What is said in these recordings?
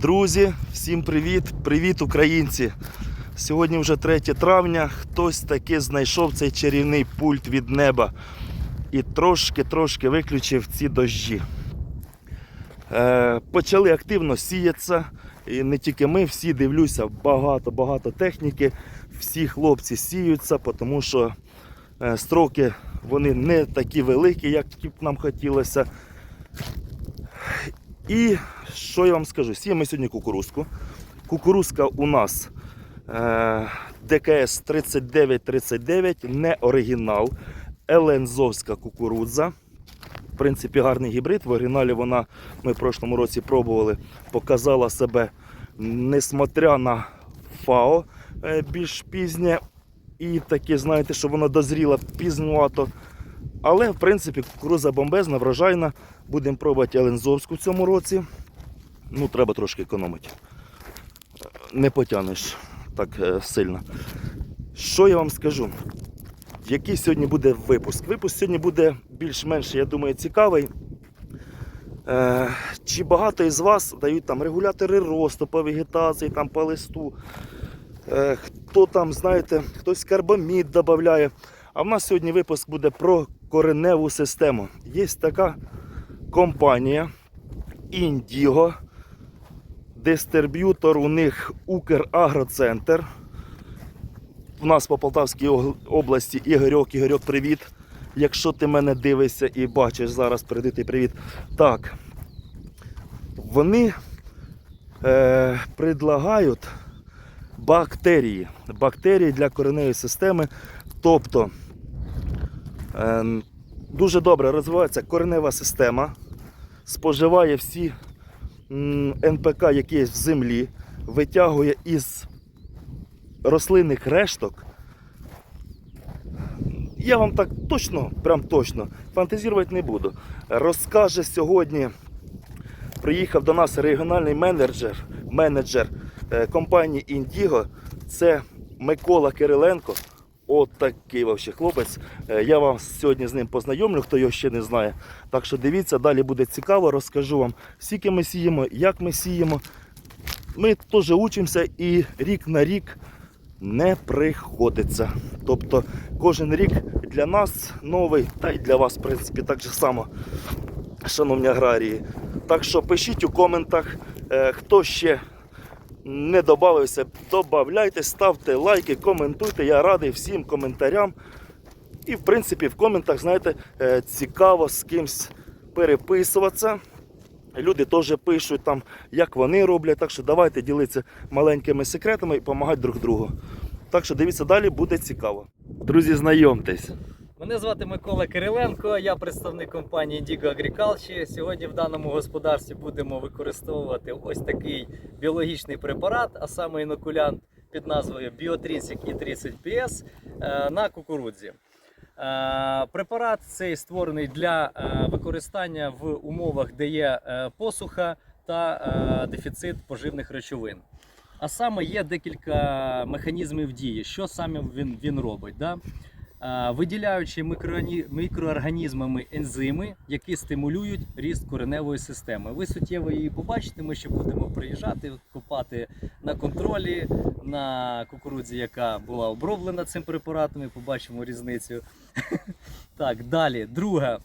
Друзі, всім привіт! Привіт, українці! Сьогодні вже 3 травня. Хтось таки знайшов цей чарівний пульт від неба і трошки-трошки виключив ці дощі. Е, почали активно сіятися. І не тільки ми, всі дивлюся, багато-багато техніки. Всі хлопці сіються, тому що е, строки вони не такі великі, як нам хотілося. І що я вам скажу? Сіємо сьогодні кукурузку. Кукурузка у нас е, ДКС 3939, не оригінал, Елензовська кукурудза. В принципі, гарний гібрид. В оригіналі вона ми в прошлому році пробували, показала себе, несмотря на ФАО е, більш пізнє. І таке, знаєте, що вона дозріла пізнувато. Але, в принципі, кукуруза бомбезна, врожайна. Будемо пробувати Елензовську в цьому році. Ну, треба трошки економити. Не потягнеш так е, сильно. Що я вам скажу? Який сьогодні буде випуск? Випуск сьогодні буде більш-менш, я думаю, цікавий. Е, чи багато із вас дають там регулятори росту по вегетації, там, по листу. Е, хто там, знаєте, хтось карбамід додає. А в нас сьогодні випуск буде про кореневу систему. Є така компанія Індіго. Дистриб'ютор у них Украгроцентр. У нас по Полтавській області Ігорьок, Ігорьок, привіт. Якщо ти мене дивишся і бачиш зараз, передати привіт. Так. Вони е, предлагають бактерії. Бактерії для кореневої системи. Тобто дуже добре розвивається коренева система, споживає всі НПК, які є в землі, витягує із рослинних решток. Я вам так точно, прям точно, фантазірувати не буду. Розкаже сьогодні, приїхав до нас регіональний менеджер, менеджер е, компанії Індіго. Це Микола Кириленко. От такий вообще хлопець. Е, Я вам сьогодні з ним познайомлю, хто його ще не знає. Так що дивіться, далі буде цікаво, розкажу вам, скільки ми сіємо, як ми сіємо. Ми теж учимося і рік на рік не приходиться. Тобто кожен рік для нас новий, та й для вас, в принципі, так же само, шановні аграрії. Так що пишіть у коментах, е, хто ще не додався, додавайте, ставте лайки, коментуйте. Я радий всім коментарям. І, в принципі, в коментах, знаєте, е, цікаво з кимсь переписуватися. Люди теж пишуть там, як вони роблять. Так що давайте ділитися маленькими секретами і допомагати друг другу. Так що дивіться далі, буде цікаво. Друзі, знайомтесь. Мене звати Микола Кириленко, я представник компанії Indigo Agriculture. Сьогодні в даному господарстві будемо використовувати ось такий біологічний препарат, а саме інокулянт під назвою Biotrinsik E30 PS е, на кукурудзі. Е, Препарат цей створений для е, використання в умовах, де є посуха та дефіцит поживних речовин. А саме є декілька механізмів дії, що саме він, він робить. Да? Е, виділяючи мікроорганізмами ензими, які стимулюють ріст кореневої системи. Ви суттєво її побачите. Ми ще будемо приїжджати, копати на контролі на кукурудзі, яка була оброблена цим препаратом. і Побачимо різницю. Так, далі. Друга,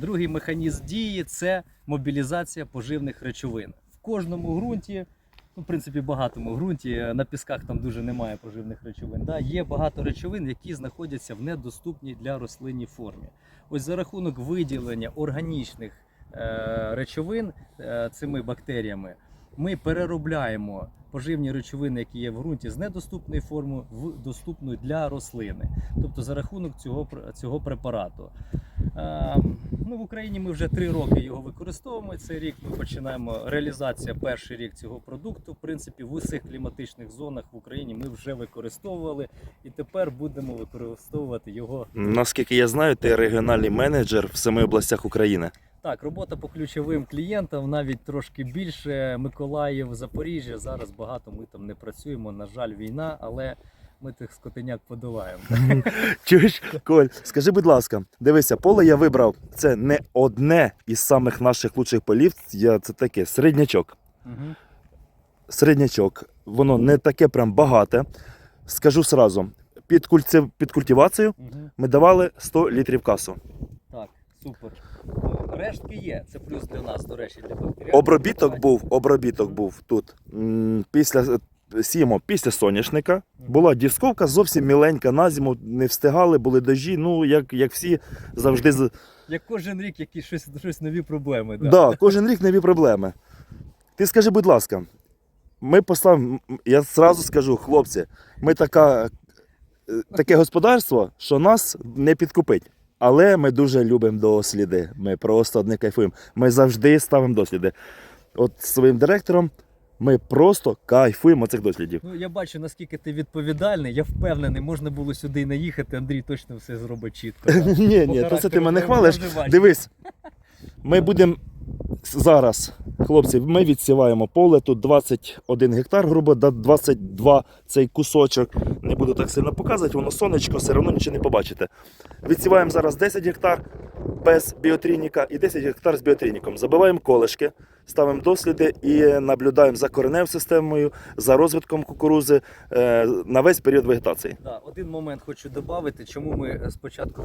другий механізм дії це мобілізація поживних речовин. В кожному ґрунті ну, в принципі, багатому ґрунті. е, На пісках там дуже немає поживних речовин. Да? Є багато речовин, які знаходяться в недоступній для рослинній формі. Ось за рахунок виділення органічних е, речовин е, цими бактеріями ми переробляємо поживні речовини, які є в ґрунті, з недоступної форми в доступну для рослини. Тобто за рахунок цього, цього препарату. Е, ну, в Україні ми вже три роки його використовуємо. Цей рік ми починаємо реалізація перший рік цього продукту. В принципі, в усіх кліматичних зонах в Україні ми вже використовували і тепер будемо використовувати його. Наскільки я знаю, ти регіональний менеджер в семи областях України. Так, робота по ключовим клієнтам навіть трошки більше. Миколаїв, Запоріжжя. Зараз багато ми там не працюємо. На жаль, війна, але ми тих скотиняк подолаємо. Чуєш, Коль, скажи, будь ласка, дивися, поле я вибрав. Це не одне із самих наших лучших полів. Я це таке середнячок. Угу. середнячок. Воно не таке прям багате. Скажу сразу, під, кульці, під культивацію Угу. ми давали 100 літрів касу. Супер. Ну, Рештки є. Це плюс для нас, до речі, для бактеріальних. Обробіток був, обробіток був тут. М, Після сіємо після соняшника. Була дісковка зовсім міленька на зиму, не встигали, були дожі. Ну, як, як всі завжди з- Як кожен рік якісь щось, щось нові проблеми. Да. Да, кожен рік нові проблеми. Ти скажи, будь ласка, ми поставимо, я зразу скажу, хлопці, ми така, е, таке господарство, що нас не підкупить. Але ми дуже любимо досліди. Ми просто не кайфуємо. Ми завжди ставимо досліди. От з своїм директором ми просто кайфуємо цих дослідів. Ну, я бачу, наскільки ти відповідальний. Я впевнений, можна було сюди і наїхати. Андрій точно все зробить чітко. Ні, ні, то це ти мене хвалиш. Дивись, ми будемо зараз, хлопці, ми відсіваємо поле. Тут 21 гектар, грубо, 22 цей кусочок. Не буду так сильно показувати, воно сонечко, все одно нічого не побачите. Відсіваємо зараз 10 гектар без біотрініка і 10 гектар з біотрініком. Забиваємо колишки, ставимо досліди і наблюдаємо за кореневою системою, за розвитком кукурузи е, на весь період вегетації. Да, один момент хочу додати, чому ми е, спочатку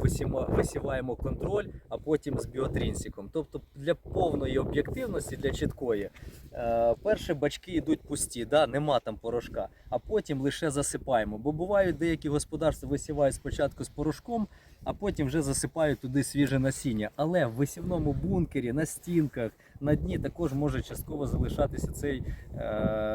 висіваємо контроль, а потім з біотрінсіком. Тобто для повної об'єктивності, для чіткої, е, перші бачки йдуть пусті, да, нема там порошка, а потім лише засипаємо. Бо бувають деякі господарства висівають спочатку з порошком, а потім вже засипають туди свіже насіння. Але в висівному бункері, на стінках, на дні також може частково залишатися цей е,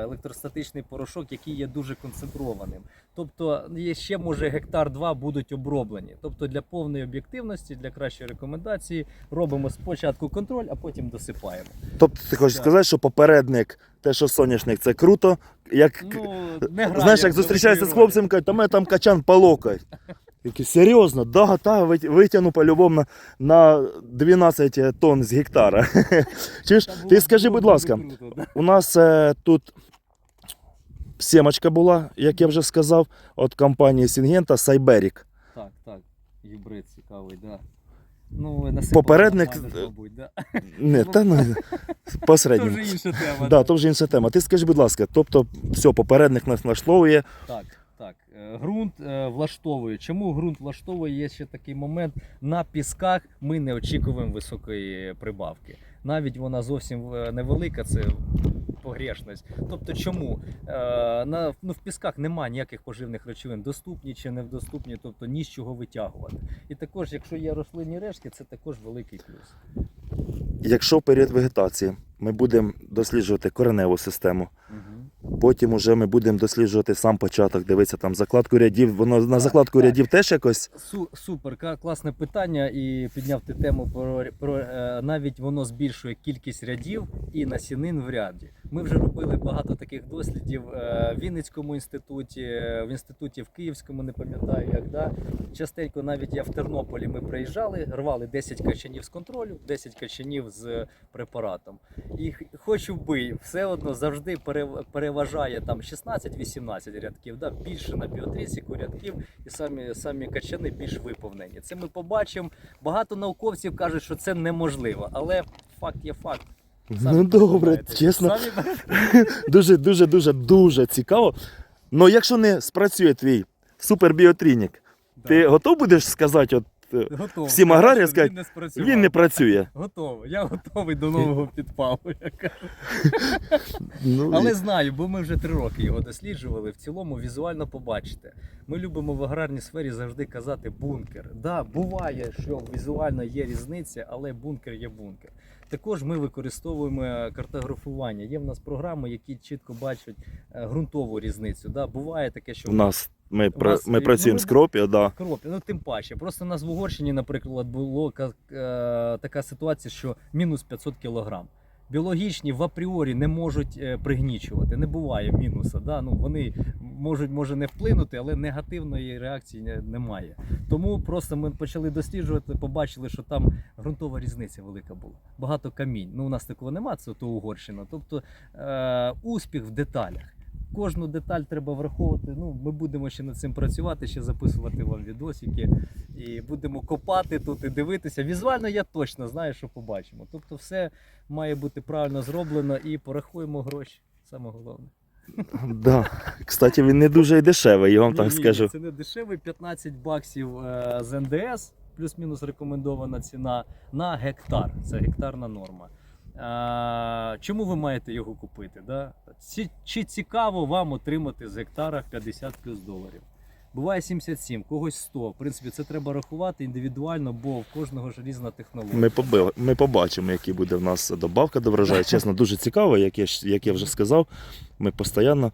електростатичний порошок, який є дуже концентрованим. Тобто є ще може гектар два будуть оброблені. Тобто для повної об'єктивності, для кращої рекомендації робимо спочатку контроль, а потім досипаємо. Тобто ти хочеш сказати, що попередник, те, що соняшник, це круто. Як, Ну, не грає знаєш, як в зустрічаєшся з хлопцем, кажуть, та мене там качан по Який, серйозно, да, та, витягну по-любому на, на 12 тонн з гектара. Чи ж, ти скажи, будь ласка, у нас е, тут сімочка була, як я вже сказав, від компанії Сінгента Сайберік. Так, так. Гібрид цікавий, да. Ну, Попередник- мабуть, да. Не, та ну, Це вже інша тема. Да, то вже інша тема. Ти скажи, будь ласка, тобто, все, попередник нас влаштовує. Так, так. Е, е, влаштовує. Чому ґрунт влаштовує? Є ще такий момент. На пісках ми не очікуємо високої прибавки. Навіть вона зовсім е, невелика, це погрешність. Тобто, чому? На, ну, в пісках немає ніяких поживних речовин, доступні чи недоступні, тобто ні з чого витягувати. І також, якщо є рослинні рештки, це також великий плюс. Якщо в період вегетації ми будемо досліджувати кореневу систему, Угу. Потім уже ми будемо досліджувати сам початок, дивитися там закладку рядів. Воно на закладку так. рядів теж якось. Су, супер, класне питання, і підняв ти тему про, про е, навіть воно збільшує кількість рядів і насінин в ряді. Ми вже робили багато таких дослідів е, в Вінницькому інституті, в інституті в Київському, не пам'ятаю як. Да? Частенько навіть я в Тернополі ми приїжджали, рвали 10 качанів з контролю, 10 качанів з препаратом. І хоч убий, все одно завжди переважає там 16-18 рядків, да? більше на біотрісіку рядків і самі, самі качани більш виповнені. Це ми побачимо. Багато науковців кажуть, що це неможливо, але факт є факт. Самі Ну добре, чесно, Самі... дуже, дуже, дуже, дуже цікаво. Ну якщо не спрацює твій супербіотрінік, ти готов будеш сказати, от е, Готовий. всім аграріям Він не він не працює. Готовий. Я готовий до нового підпалу. я кажу. Ну, Але знаю, бо ми вже три роки його досліджували. В цілому візуально побачите. Ми любимо в аграрній сфері завжди казати бункер. Да, буває, що візуально є різниця, але бункер є бункер. Також ми використовуємо картографування. Є в нас програми, які чітко бачать е, ґрунтову різницю. Да, буває таке, що У нас ми, У пра- вас, ми ну, працюємо ви- з кропі, да. Кропі, ну тим паче. Просто у нас в Угорщині, наприклад, було ка- е, така ситуація, що мінус 500 кілограм. Біологічні в апріорі не можуть е, пригнічувати, не буває мінуса. Да? Ну, вони можуть може не вплинути, але негативної реакції немає. Тому просто ми почали досліджувати, побачили, що там ґрунтова різниця велика була. Багато камінь. Ну, у нас такого немає, це то Угорщина. Тобто е, успіх в деталях. Кожну деталь треба враховувати. Ну, ми будемо ще над цим працювати, ще записувати вам відосики. І будемо копати тут і дивитися. Візуально я точно знаю, що побачимо. Тобто, все має бути правильно зроблено і порахуємо гроші. Саме головне. Да. Кстати, він не дуже і дешевий, я вам так ні, скажу. Це не дешевий 15 баксів е, з НДС, плюс-мінус рекомендована ціна на гектар. Це гектарна норма. А, чому ви маєте його купити? Да? Чи, чи цікаво вам отримати з гектара 50 плюс доларів? Буває 77, когось 100. В принципі, це треба рахувати індивідуально, бо в кожного ж різна технологія. Ми, побили, ми побачимо, які буде в нас добавка до врожаю. Чесно, дуже цікаво, як я, як я вже сказав. Ми постійно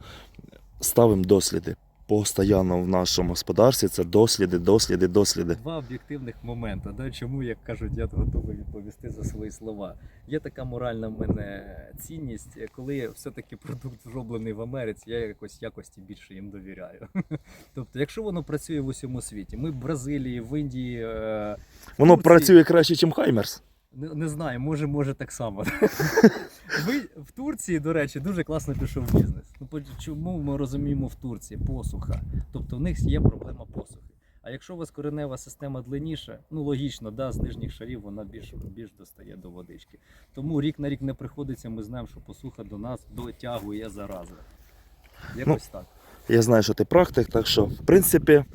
ставимо досліди. Постоянно в нашому господарстві це досліди, досліди, досліди. Два об'єктивних моменти. Да? Чому, як кажуть, я готовий відповісти за свої слова. Є така моральна в мене цінність, коли все-таки продукт зроблений в Америці, я якось якості більше їм довіряю. Тобто, якщо воно працює в усьому світі, ми в Бразилії, в Індії. е, Воно Турції- працює краще, ніж Хаймерс. Не, не знаю, може, може так само. Ви в Турції, до речі, дуже класно пішов бізнес. Ну чому ми розуміємо в Турції посуха? Тобто в них є проблема посухи. А якщо у вас коренева система длинніша, ну логічно, да, з нижніх шарів вона більш, більш достає до водички. Тому рік на рік не приходиться, ми знаємо, що посуха до нас дотягує зарази. Якось так. Я знаю, що ти практик, так що, в принципі,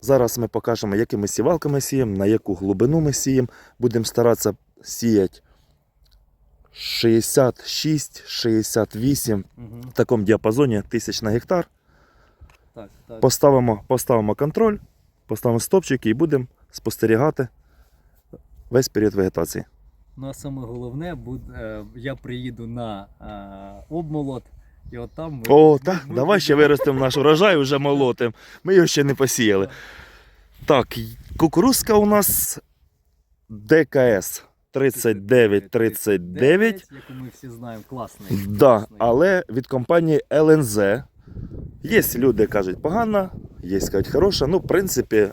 зараз ми покажемо, якими сівалками сіємо, на яку глибину ми сіємо. Будемо старатися сіяти 66-68 Угу. в такому діапазоні тисяч на гектар. Так, так. Поставимо, поставимо контроль, поставимо стопчики і будемо спостерігати весь період вегетації. Ну а саме головне, е, я приїду на е, обмолот, і от там ми, О, так, ми давай ще виростемо наш урожай, вже молотим. Ми його ще не посіяли. Так, кукурузка у нас ДКС 3939. яку ми всі знаємо, класний. Да, але від компанії ЛНЗ. Є люди кажуть погана, є кажуть хороша. Ну, в принципі,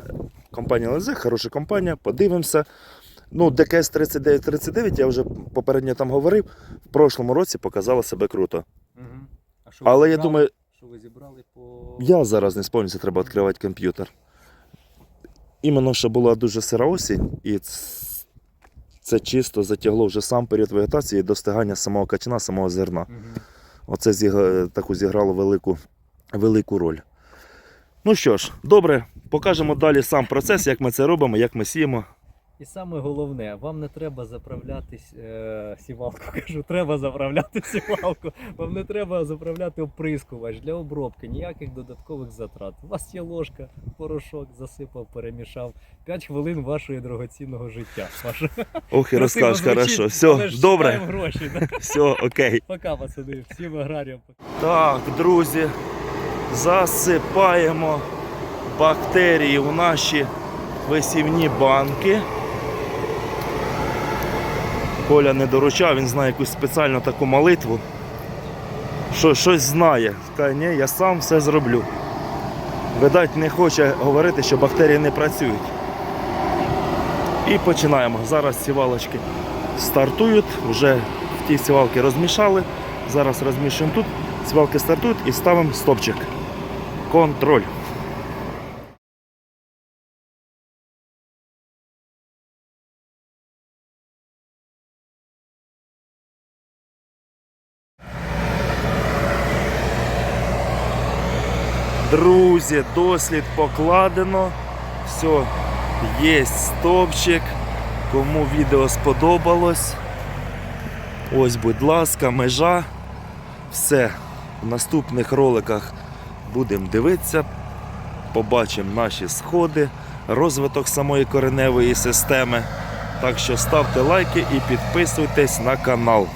компанія ЛНЗ хороша компанія, подивимося. Ну, ДКС 3939, я вже попередньо там говорив, в прошлому році показала себе круто. Мгм. А що ви Але я зібрали? думаю, що ви зібрали по я зараз не сповнюся, треба відкривати комп'ютер. Іменно, що була дуже сира осінь, і ц- це чисто затягло вже сам період вегетації і достигання самого качана, самого зерна. Мгм. Оце зіг... таку зіграло велику, велику роль. Ну що ж, добре, покажемо далі сам процес, як ми це робимо, як ми сіємо. І саме головне, вам не треба заправляти е, сівалку. Кажу, треба заправляти сівалку. Вам не треба заправляти оприскувач для обробки, ніяких додаткових затрат. У вас є ложка, порошок, засипав, перемішав. 5 хвилин вашого дорогоцінного життя. Ваше Ох, і розкажеш, хорошо. Все, добре. гроші. Да? Все, окей. Пока, пацани, всім аграріям. Так, друзі, засипаємо бактерії у наші висівні банки. Коля не доручав, він знає якусь спеціальну таку молитву. Що щось знає. Каже, ні, я сам все зроблю. Видать, не хоче говорити, що бактерії не працюють. І починаємо. Зараз сівалочки стартують, вже в ті сівалки розмішали. Зараз розмішуємо тут, сівалки стартують і ставимо стопчик. Контроль. Друзі, дослід покладено. Все, є стопчик. Кому відео сподобалось. Ось, будь ласка, межа. Все. В наступних роликах будемо дивитися. Побачимо наші сходи, розвиток самої кореневої системи. Так що ставте лайки і підписуйтесь на канал.